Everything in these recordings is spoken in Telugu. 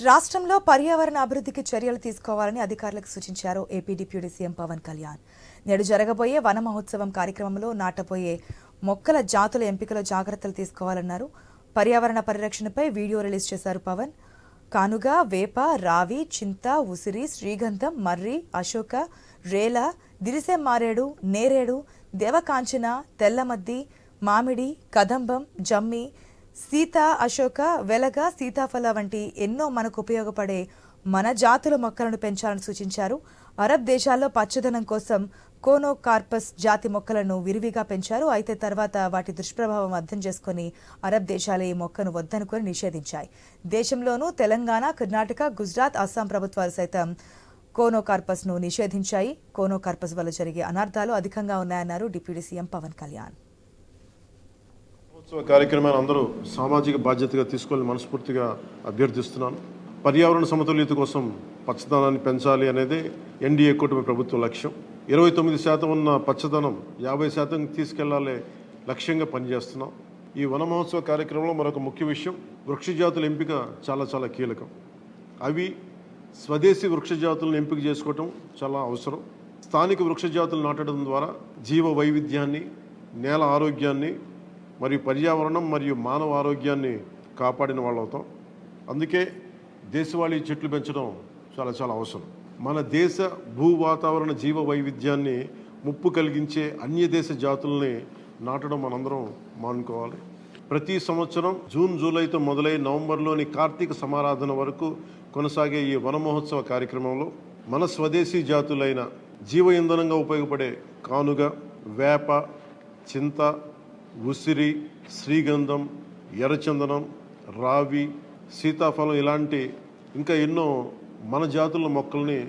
రాష్ట్రంలో పర్యావరణ అభివృద్ధికి చర్యలు తీసుకోవాలని అధికారులకు సూచించారు AP deputy CM Pawan Kalyan. నేడు జరగబోయే వన మహోత్సవం కార్యక్రమంలో నాటబోయే మొక్కల జాతుల ఎంపికలో జాగ్రత్తలు తీసుకోవాలన్నారు. పర్యావరణ పరిరక్షణపై వీడియో రిలీజ్ చేశారు పవన్. కానుగా వేప రావి చింత ఉసిరి శ్రీగంధం మర్రి అశోక రేల దిరిసే మారేడు నేరేడు దేవకాంచన తెల్లమద్ది మామిడి కదంబం జమ్మి సీత అశోక వెలగ సీతాఫల వంటి ఎన్నో మనకు ఉపయోగపడే మన జాతుల మొక్కలను పెంచాలని సూచించారు. అరబ్ దేశాల్లో పచ్చదనం కోసం కోనోకార్పస్ జాతి మొక్కలను విరివిగా పెంచారు. అయితే తర్వాత వాటి దుష్ప్రభావం అర్థం చేసుకుని అరబ్ దేశాలు ఈ మొక్కను వద్దనుకొని నిషేధించాయి. దేశంలోనూ తెలంగాణ కర్ణాటక గుజరాత్ అస్సాం ప్రభుత్వాలు సైతం కోనోకార్పస్ను నిషేధించాయి. కోనోకార్పస్ వల్ల జరిగే అనర్థాలు అధికంగా ఉన్నాయన్నారు డిప్యూటీ సీఎం పవన్ కళ్యాణ్. మహోత్సవ కార్యక్రమాన్ని అందరూ సామాజిక బాధ్యతగా తీసుకొని మనస్ఫూర్తిగా అభ్యర్థిస్తున్నాను. పర్యావరణ సమతుల్యత కోసం పచ్చదనాన్ని పెంచాలి అనేది ఎన్డీఏ కూటమి ప్రభుత్వ లక్ష్యం. ఇరవై తొమ్మిది శాతం ఉన్న పచ్చదనం యాభై శాతం తీసుకెళ్ళాలి లక్ష్యంగా పనిచేస్తున్నాం. ఈ వన మహోత్సవ కార్యక్రమంలో మరొక ముఖ్య విషయం వృక్షజాతుల ఎంపిక చాలా చాలా కీలకం. అవి స్వదేశీ వృక్షజాతులను ఎంపిక చేసుకోవటం చాలా అవసరం. స్థానిక వృక్ష జాతులు నాటడం ద్వారా జీవ వైవిధ్యాన్ని నేల ఆరోగ్యాన్ని మరియు పర్యావరణం మరియు మానవ ఆరోగ్యాన్ని కాపాడిన వాళ్ళు అవుతాం అందుకే దేశవాళీ చెట్లు పెంచడం చాలా చాలా అవసరం. మన దేశ భూ వాతావరణ జీవ వైవిధ్యాన్ని ముప్పు కలిగించే అన్య దేశ జాతుల్ని నాటడం మనందరం మానుకోవాలి. ప్రతి సంవత్సరం జూన్ జూలైతో మొదలై నవంబర్లోని కార్తీక సమారాధన వరకు కొనసాగే ఈ వనమహోత్సవ కార్యక్రమంలో మన స్వదేశీ జాతులైన జీవ ఇంధనంగా ఉపయోగపడే కానుగ వేప చింత ఉసిరి శ్రీగంధం ఎర్రచందనం రావి సీతాఫలం ఇలాంటి ఇంకా ఎన్నో మన జాతుల మొక్కల్ని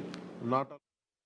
నాట